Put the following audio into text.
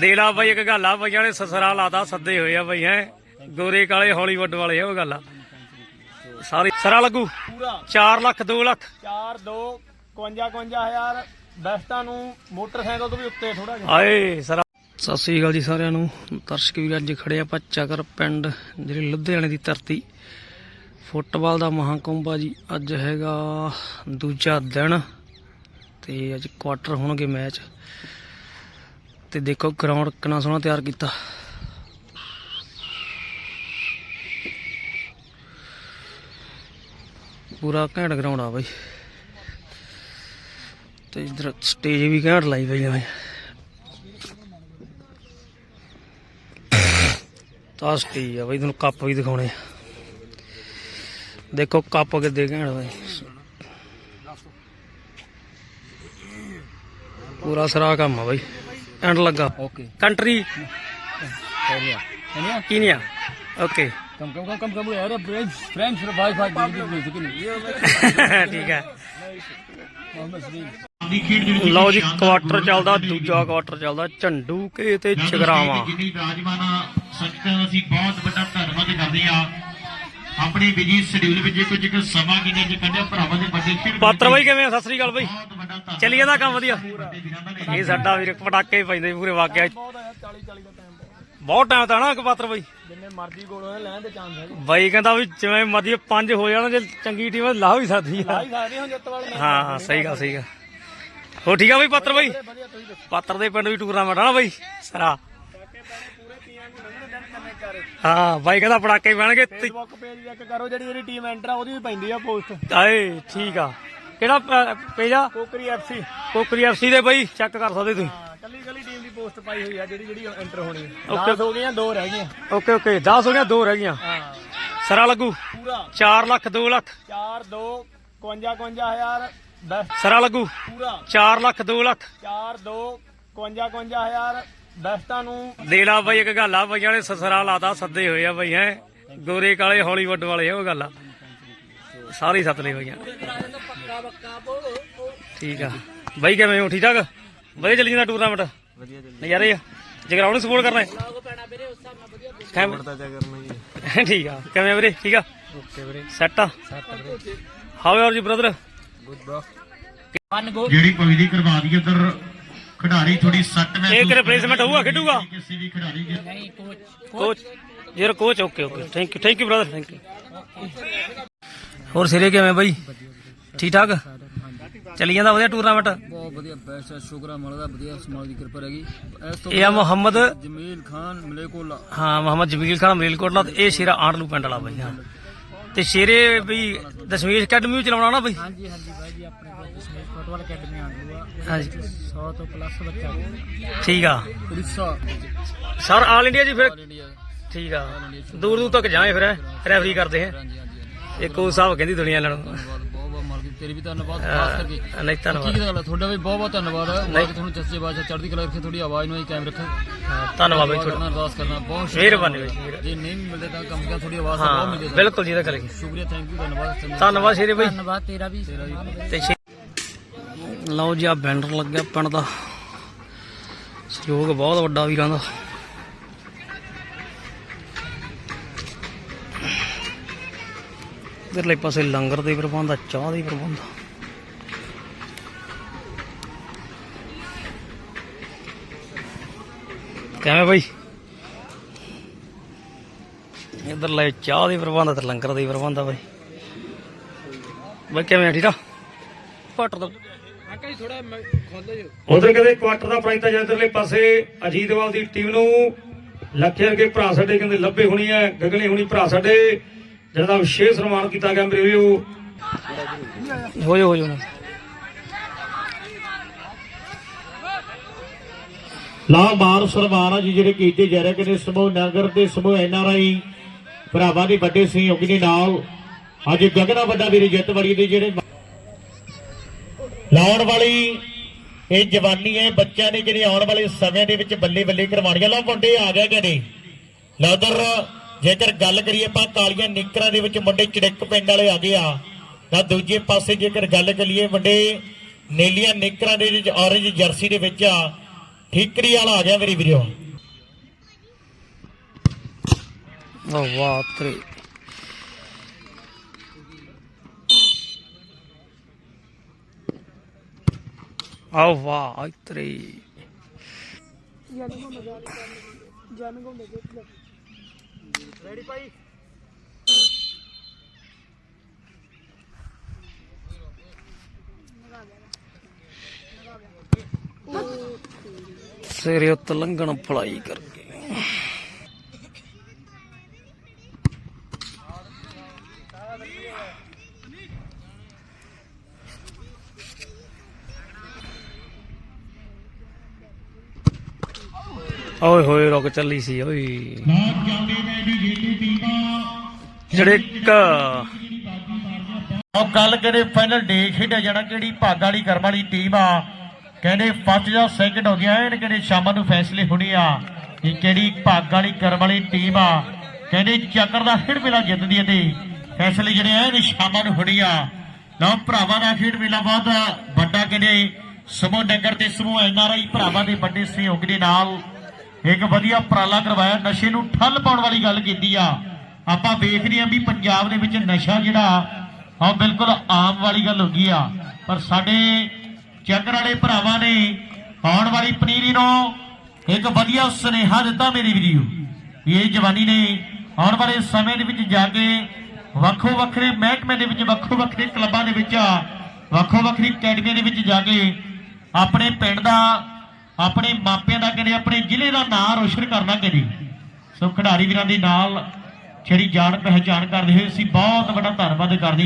ਦੇ ਲਾ ਬਈ ਇੱਕ ਗੱਲ ਆ ਬਈਆਂ ਨੇ ਸਸਰਾ ਲਾਦਾ ਸੱਦੇ ਹੋਏ ਆ ਬਈ ਹੈ। ਗੋਰੇ ਕਾਲੇ ਹਾਲੀਵੁੱਡ ਵਾਲੇ ਆ ਉਹ ਗੱਲ ਆ। ਸਾਰੀ ਸਰਾ ਲੱਗੂ। ਪੂਰਾ। 4 ਲੱਖ 2 ਲੱਖ। 4 2 52 51000 ਬੈਸਟਾਂ ਨੂੰ ਮੋਟਰਸਾਈਕਲ ਤੋਂ ਵੀ ਉੱਤੇ ਥੋੜਾ ਜਿਹਾ। ਆਏ ਸਰਾ ਸਤਿ ਸ੍ਰੀ ਅਕਾਲ ਜੀ ਸਾਰਿਆਂ ਨੂੰ। ਦਰਸ਼ਕ ਵੀਰ ਅੱਜ ਖੜੇ ਆਪਾਂ ਚੱਕਰ ਪਿੰਡ ਜਿਹੜੀ ਲੁਧਿਆਣੇ ਦੀ ਧਰਤੀ। ਫੁੱਟਬਾਲ ਦਾ ਮਹਾਕੁੰਭ ਆ ਜੀ। ਅੱਜ ਹੈਗਾ ਦੂਜਾ ਦਿਨ ਤੇ ਅੱਜ ਕੁਆਟਰ ਹੋਣਗੇ ਮੈਚ। ਤੇ ਦੇਖੋ ਗਰਾਊਂਡ ਕਿੰਨਾ ਸੋਹਣਾ ਤਿਆਰ ਕੀਤਾ। ਪੂਰਾ ਘੈਂਟ ਗਰਾਊਂਡ ਆ ਬਾਈ। ਤੇ ਇਧਰ ਸਟੇਜ ਵੀ ਘੈਂਟ ਲਾਈ ਪਈ ਆ ਬਾਈ। ਤਾਂ ਸਟੇਜ ਆ ਬਾਈ, ਤੁਹਾਨੂੰ ਕੱਪ ਵੀ ਦਿਖਾਉਣੇ ਆ। ਦੇਖੋ ਕੱਪ ਕਿੱਦੇ ਘੈਂਟ ਬਾਈ। ਪੂਰਾ ਸਰਾ ਕੰਮ ਆ ਬਾਈ। ਐਂਡ ਲੱਗਾ okay country Kenya Kenya Kenya okay come come come come ਯਾਰ ਫ੍ਰੈਂਚ ਫ੍ਰੈਂਚ ਵਾਈਫਾਈ ਦੀ ਵੀ ਸੀ ਕਿ ਠੀਕ ਹੈ ਮੁਹੰਮਦ ਸਲੀਮ ਦੀ ਖੇਡ ਦੇ ਵਿੱਚ ਲਓ ਜੀ ਕੁਆਟਰ ਚੱਲਦਾ ਦੂਜਾ ਕੁਆਟਰ ਚੱਲਦਾ ਝੰਡੂ ਕੇ ਤੇ ਚਗਰਾਵਾ ਜਿੰਨੀ ਰਾਜਮਾਨਾ ਸੰਗਤਾਂ ਅਸੀਂ ਬਹੁਤ ਵੱਡਾ ਧੰਨਵਾਦ ਕਰਦੇ ਆ ਆਪਣੇ ਬਿਜ਼ੀ ਸ਼ਡਿਊਲ ਵਿੱਚ ਕੁਝ ਕੁ ਸਮਾਂ ਕਿਨੇ ਚ ਕੱਢਿਆ ਭਰਾਵਾਂ ਦੇ ਵੱਡੇ ਖੇਡ ਪਾਤਰ ਬਾਈ ਕਿਵੇਂ ਆ? ਸਤਿ ਸ੍ਰੀ ਅਕਾਲ ਬਾਈ। ਬਹੁਤ ਵੱਡਾ ਧੰਨਵਾਦ। ਚੱਲੀ ਜਾਂਦਾ ਕੰਮ ਵਧੀਆ। ਇਹ ਸਾਡਾ ਵੀਰ ਪਟਾਕੇ ਪੈਂਦੇ ਪੂਰੇ ਵਾਕਿਆ ਬਹੁਤ ਆ 40 40 ਦਾ ਟਾਈਮ ਬਹੁਤ ਟਾਈਮ ਤਾਂ ਨਾ ਇੱਕ ਪਾਤਰ ਬਾਈ। ਜਿੰਨੇ ਮਰਜ਼ੀ ਗੋਲ ਹੋਣੇ ਲੈਣ ਦੇ ਚਾਂਸ ਹੈਗੇ। ਬਾਈ ਕਹਿੰਦਾ ਵੀ ਜਿਵੇਂ ਮਰਜ਼ੀ ਪੰਜ ਹੋ ਜਾਣ ਜੇ ਚੰਗੀ ਟੀਮ ਲਾ ਵੀ ਸਕਦੀ ਆ। ਆਈ ਸਾਰੇ ਹੁਣ ਜਿੱਤ ਵਾਲੇ ਹਾਂ ਹਾਂ ਸਹੀ ਗੱਲ ਸਹੀ ਗੱਲ। ਹੋ ਠੀਕ ਆ ਬਾਈ ਪਾਤਰ ਬਾਈ? ਵਧੀਆ ਤੁਸੀਂ ਦੱਸੋ। ਪਾਤਰ ਦੇ ਪਿੰਡ ਵੀ ਟੂਰਨਾਮੈਂਟ ਆ ਨਾ ਬਾਈ ਸਰਾ ਪੂਰੇ ਪੀਆਂ ਨੂੰ ਲੰਘਣੇ ਦਿਨ ਕੰਨੇ ਚਾਰੇ ਹਾਂ ਬਾਈ ਕਹਿੰਦਾ ਪਟਾਕੇ ਪੈਣਗੇ ਤੇ- ਫੇਸਬੁੱਕ ਪੇਜ ਚੈੱਕ ਕਰੋ ਜਿਹੜੀ ਜਿਹੜੀ ਟੀਮ ਐਂਟਰ ਆ ਉਹਦੀ ਵੀ ਪੈਂਦੀ ਆ ਪੋਸਟ ਆਏ ਠੀਕ ਆ। ਕਿਹੜਾ ਪੇਜ ਆ? ਕੋਕਰੀ ਐਫਸੀ ਕੋਕਰੀ ਐਫਸੀ ਦੇ ਬਾਈ ਚੈੱਕ ਕਰ ਸਕਦੇ ਤੁਸੀਂ। ਹਾਂ ਕੱਲੀ ਕੱਲੀ ਟੀਮ ਦੀ ਪੋਸਟ ਪਾਈ ਹੋਈ ਆ ਜਿਹੜੀ ਜਿਹੜੀ ਐਂਟਰ ਹੋਣੀ ਹੈ Okay. 10 ਹੋ ਗਈਆਂ ਦੋ ਰਹਿ ਗਈਆਂ। ਓਕੇ ਓਕੇ 10 ਹੋ ਗਿਆ ਦੋ ਰਹਿ ਗਈਆਂ। ਹਾਂ। ਸਰਾ ਲੱਗੂ। ਪੂਰਾ। 4 ਲੱਖ 2 ਲੱਖ। 4 2 52 51000 ਬੈਸਟ ਸਰਾ ਲੱਗੂ। ਪੂਰਾ। 4 ਲੱਖ 2 ਲੱਖ। 4 2 52 51000 ਬੈਸਟਾਂ ਨੂੰ ਦੇ ਲਾ ਬਾਈ ਇੱਕ ਗੱਲ ਆ ਬਈਆਂ ਨੇ ਸਸਰਾ ਲਾਦਾ ਸੱਦੇ ਹੋਏ ਆ ਬਈ ਹੈ। ਗੋਰੇ ਕਾਲੇ ਹਾਲੀਵੁੱਡ ਵਾਲੇ ਉਹ ਗੱਲ ਆ। ਸਾਰੇ ਸੱਤ ਲਈ ਬਈਆਂ। ਠੀਕ ਆ। ਬਾਈ ਕਿਵੇਂ ਹੋ? ਠੀਕ ਠਾਕ? ਵਧੀਆ ਚੱਲੀ ਜਾਂਦਾ ਟੂਰਨਾਮੈਂਟ ਵਧੀਆ ਚੱਲ ਨਜ਼ਾਰੇ ਆ? ਜਗਰਾਉਂ ਨੂੰ ਸਪੋਰਟ ਕਰਨਾ ਹੈ? ਠੀਕ ਆ। ਕਿਵੇਂ ਵੀਰੇ? ਠੀਕ ਆ? ਓਕੇ ਵੀਰੇ। ਸੈੱਟ ਆ? How are you brother good bro ਜਿਹੜੀ ਦੀ ਕਰਵਾ ਦੀ ਉਧਰ ਖਿਡਾਰੀ ਥੋੜੀ ਸੱਟ ਮੈਂ ਇੱਕ replacement ਹੋਊਗਾ, ਖੇਡੂਗਾ? ਕਿਸੇ ਵੀ ਖਿਡਾਰੀ ਦੇ ਨਹੀਂ ਕੋਚ ਕੋਚ ਯਾਰ coach okay okay thank you thank you brother thank you ਹੋਰ ਸਿਰੇ ਕਿਵੇਂ ਬਾਈ? ਠੀਕ ਠਾਕ? ਚੱਲੀ ਜਾਂਦਾ ਵਧੀਆ ਟੂਰਨਾਮੈਂਟ ਬਹੁਤ ਵਧੀਆ ਬੈਸਟ ਹੈ ਸ਼ੁਕਰ ਹੈ ਮਾਲਕ ਦਾ ਵਧੀਆ ਸਮਾਲ ਦੀ ਕਿਰਪਾ ਇਸ ਤੋਂ ਇਹ ਆ ਮੁਹੰਮਦ ਜਮੀਲ ਖਾਨ ਮਲੇਕੋਲਾ ਹਾਂ ਮੁਹੰਮਦ ਜਮੀਲ ਖਾਨ ਮਰੀਲਕੋਟਲਾ ਤੇ ਇਹ ਸ਼ੇਰਾ ਆਂਡਲੂ ਪਿੰਡ ਵਾਲਾ ਬਾਈ ਹਾਂ। ਤੇ ਸ਼ੇਰੇ ਵੀ ਦਸ਼ਮੇਸ਼ ਅਕੈਡਮੀ ਵੀ ਚਲਾਉਣਾ ਨਾ ਬਾਈ? ਹਾਂਜੀ ਹਾਂਜੀ ਭਾਈ ਜੀ ਆਪਣੇ ਕੋਲ ਦਸ਼ਮੇਸ਼ ਫੁੱਟਬਾਲ ਅਕੈਡਮੀ ਆ ਹਾਂਜੀ। 100 ਤੋਂ ਪਲੱਸ ਬੱਚਾ। ਠੀਕ ਆ। ਉੜੀਸਾ ਸਰ ਆਲ ਇੰਡੀਆ ਜੀ ਫਿਰ। ਇੰਡੀਆ। ਠੀਕ ਆ। ਦੂਰ ਦੂਰ ਤੱਕ ਜਾਏ ਫਿਰ ਰੈਫਰੀ ਕਰਦੇ ਹੈ। ਹਾਂਜੀ ਹਾਂਜੀ ਇੱਕ ਉਹ ਸਾਹਿਬ ਕਹਿੰਦੀ ਦੁਨੀਆ ਨਾਲ ਧੰਨਵਾਦ ਬਹੁਤ ਬਹੁਤ ਮਾਲਕ। ਤੇਰੀ ਵੀ ਧੰਨਵਾਦ ਖਾਸ ਕਰਕੇ। ਨਹੀਂ ਕੀ ਧੰਨਵਾਦ। ਗੱਲ ਹੈ ਤੁਹਾਡਾ ਵੀ ਬਹੁਤ ਬਹੁਤ ਧੰਨਵਾਦ। ਹੈ ਮਾਲਕ ਤੁਹਾਨੂੰ ਸੱਚੇ ਬਾਦਸ਼ਾਹ ਚੜ੍ਹਦੀ ਕਲਾ ਰੱਖੇ ਤੁਹਾਡੀ ਆਵਾਜ਼ ਨੂੰ ਹੀ ਕਾਇਮ ਰੱਖੇ। ਧੰਨਵਾਦ ਬਾਈ ਤੁਹਾਡਾ। ਕਰਨਾ ਅਰਦਾਸ ਕਰਨਾ ਬਹੁਤ ਸ਼ੁਕਰੀਆ। ਮਿਹਰਬਾਨੀ ਬਾਈ ਜੀ, ਨਹੀਂ ਮਿਲਦੇ ਤਾਂ ਕਮ ਕਿਆ ਥੋੜੀ ਆਵਾਜ਼ ਬਹੁਤ ਮਿਲਦੀ ਬਿਲਕੁਲ ਜੀ ਦਾ ਕਰਾਂਗੇ ਸ਼ੁਕਰੀਆ ਥੈਂਕ ਯੂ ਧੰਨਵਾਦ। ਧੰਨਵਾਦ ਸ਼ੇਰੇ ਬਾਈ। ਧੰਨਵਾਦ ਤੇਰਾ ਵੀ। ਤੇ ਲਓ ਜੀ ਆ ਬੈਨਰ ਲੱਗਿਆ ਪਿੰਡ ਦਾ। ਸਹਿਯੋਗ ਬਹੁਤ ਵੱਡਾ ਵੀਰਾਂ ਦਾ ਇਧਰਲੇ ਪਾਸੇ ਲੰਗਰ ਦੇ ਪ੍ਰਬੰਧ ਆ, ਚਾਹ ਦੇ ਪ੍ਰਬੰਧ। ਆ। ਕਿਵੇਂ ਬਾਈ? ਇਧਰਲੇ ਚਾਹ ਦੇ ਪ੍ਰਬੰਧ ਆ ਤੇ ਲੰਗਰ ਦੇ ਪ੍ਰਬੰਧ ਆ ਬਾਈ। ਬਾਈ, ਕਿਵੇਂ ਆ, ਠੀਕ ਆ? ਘੱਟ ਅੰਕਲ ਜੀ ਥੋੜਾ ਖੋਲੋ ਜੋ ਉਧਰ ਕਹਿੰਦੇ ਕੁਆਟਰ ਦਾ ਪ੍ਰਾਈਜ਼ ਤਾਂ ਜੰਦਰਲੇ ਪਾਸੇ ਅਜੀਤਵਾਲ ਦੀ ਟੀਮ ਨੂੰ ਲੱਖੇ ਵਰਗੇ ਭਰਾ ਸਾਡੇ ਕਹਿੰਦੇ ਲੱਭੇ ਹੋਣੀ ਹੈ ਗਗਨੇ ਹੋਣੀ ਭਰਾ ਸਾਡੇ। ਜਿਹਨਾਂ ਦਾ ਵਿਸ਼ੇਸ਼ ਸਨਮਾਨ ਕੀਤਾ ਗਿਆ ਮੇਰੇ ਵੀਰੋ। ਹੋ ਜਾ ਹੋ ਜਾ ਲਾ ਮਾਰ ਸਰਮਾਨਾ ਜੀ ਜਿਹੜੇ ਕੀਤੇ ਜਾ ਰਹੇ ਕਿ ਸਮੂਹ ਨਗਰ ਤੇ ਸਮੂਹ ਐਨਆਰਆਈ ਭਰਾਵਾਂ ਦੀ ਵੱਡੇ ਸਹਿਯੋਗੀ ਦੇ ਨਾਲ ਅੱਜ ਗਗਨਾ ਵੱਡਾ ਵੀਰ ਜਿੱਤ ਵੜੀ ਦੇ ਜਿਹੜੇ ਲਾਉਣ ਵਾਲੀ ਇਹ ਜਵਾਨੀ ਹੈ, ਬੱਚਿਆਂ ਨੇ ਜਿਹੜੇ ਆਉਣ ਵਾਲੇ ਸਮੇਂ ਦੇ ਵਿੱਚ ਬੱਲੇ ਬੱਲੇ ਕਰਵਾਉਣੀਆਂ। ਲਓ ਮੁੰਡੇ ਆ ਗਏ ਕਿ ਲਓ ਉਧਰ ਜੇਕਰ ਗੱਲ ਕਰੀਏ ਆਪਾਂ ਕਾਲੀਆਂ ਨਿਕਰਾਂ ਦੇ ਵਿੱਚ, ਮੁੰਡੇ ਚੜਿੱਕ ਪਿੰਡ ਵਾਲੇ ਆ ਗਏ ਆ। ਤਾਂ ਦੂਜੇ ਪਾਸੇ ਜੇਕਰ ਗੱਲ ਕਰੀਏ, ਮੁੰਡੇ ਨੀਲੀਆਂ ਨਿਕਰਾਂ ਦੇ ਵਿੱਚ ਔਰੇਂਜ ਜਰਸੀ ਦੇ ਵਿੱਚ ਆ। ਠੀਕਰੀ ਵਾਲਾ ਆ ਗਿਆ ਮੇਰੀ ਵੀਰੋ। ਓ ਵਾਹ ਤੇਰੇ ਆਓ ਵਾਹ ਤੇਰੇ ਰੈਡੀ ਭਾਈ? ਸਿਰੇ ਉੱਤ ਲੰਘਣ ਫਲਾਈ ਕਰਕੇ। ਓਏ ਹੋਏ, ਰੁਕ ਚੱਲੀ ਸੀ, ਓਏ। ਨਾ ਜਾਂਦੇ ਉਹ ਗੱਲ ਕਹਿੰਦੇ ਫਾਈਨਲ ਡੇ ਖੇਡਿਆ ਜਾਣਾ, ਕਿਹੜੀ ਭਾਗ ਵਾਲੀ ਕਰਮ ਵਾਲੀ ਟੀਮ ਆ। ਕਹਿੰਦੇ ਫਸਟ ਜਾਂ ਸੈਕਿੰਡ ਹੋ ਗਿਆ ਇਹ ਕਹਿੰਦੇ ਸ਼ਾਮਾਂ ਨੂੰ ਫੈਸਲੇ ਹੋਣੇ ਆ ਕਿ ਕਿਹੜੀ ਭਾਗ ਵਾਲੀ ਕਰਮ ਵਾਲੀ ਟੀਮ ਆ। ਕਹਿੰਦੇ ਚੱਕਰ ਦਾ ਖੇਡ ਮੇਲਾ ਜਿੱਤਦੀ ਹੈ ਤੇ ਫੈਸਲੇ ਜਿਹੜੇ ਆ ਇਹ ਸ਼ਾਮਾਂ ਨੂੰ ਹੋਣੇ ਆ। ਲਓ, ਭਰਾਵਾਂ ਦਾ ਖੇਡ ਮੇਲਾ ਬਹੁਤ ਵੱਡਾ ਕਹਿੰਦੇ, ਸਮੂਹ ਡੰਗਰ ਤੇ ਸਮੂਹ ਐਨਆਰਆਈ ਭਰਾਵਾਂ ਦੇ ਵੱਡੇ ਸਹਿਯੋਗ ਦੇ ਨਾਲ ਇੱਕ ਵਧੀਆ ਉਪਰਾਲਾ ਕਰਵਾਇਆ, ਨਸ਼ੇ ਨੂੰ ਠੱਲ ਪਾਉਣ ਵਾਲੀ ਗੱਲ ਕੀਤੀ ਆ। ਆਪਾਂ ਵੇਖਦੇ ਆਂ ਵੀ ਪੰਜਾਬ ਦੇ ਵਿੱਚ ਨਸ਼ਾ ਜਿਹੜਾ ਆ ਬਿਲਕੁਲ ਆਮ ਵਾਲੀ ਗੱਲ ਹੋ ਗਈ ਆ। ਪਰ ਸਾਡੇ ਚੱਕਰ ਵਾਲੇ ਭਰਾਵਾਂ ਨੇ ਆਉਣ ਵਾਲੀ ਪਨੀਰੀ ਨੂੰ ਇੱਕ ਵਧੀਆ ਸੁਨੇਹਾ ਦਿੱਤਾ ਮੇਰੀ ਵੀਡੀਓ ਇਹ ਜਵਾਨੀ ਨੇ ਆਉਣ ਵਾਲੇ ਸਮੇਂ ਦੇ ਵਿੱਚ ਜਾ ਕੇ ਵੱਖੋ ਵੱਖਰੇ ਮਹਿਕਮੇ ਦੇ ਵਿੱਚ ਵੱਖੋ ਵੱਖਰੇ ਕਲੱਬਾਂ ਦੇ ਵਿੱਚ ਵੱਖੋ ਵੱਖਰੀ ਅਕੈਡਮੀਆਂ ਦੇ ਵਿੱਚ ਜਾ ਕੇ ਆਪਣੇ ਪਿੰਡ ਦਾ ਆਪਣੇ ਮਾਪਿਆਂ ਦਾ ਕਹਿੰਦੇ ਆਪਣੇ ਜ਼ਿਲ੍ਹੇ ਦਾ ਨਾਂ ਰੋਸ਼ਨ ਕਰਨਾ ਕਹਿੰਦੇ ਸੋ ਖਿਡਾਰੀ ਵੀਰਾਂ ਦੇ ਨਾਲ ਜਿਹੜੀ ਜਾਣ ਪਹਿਚਾਣ ਕਰਦੇ ਹੋਏ ਅਸੀਂ ਬਹੁਤ ਵੱਡਾ ਧੰਨਵਾਦ ਕਰਦੇ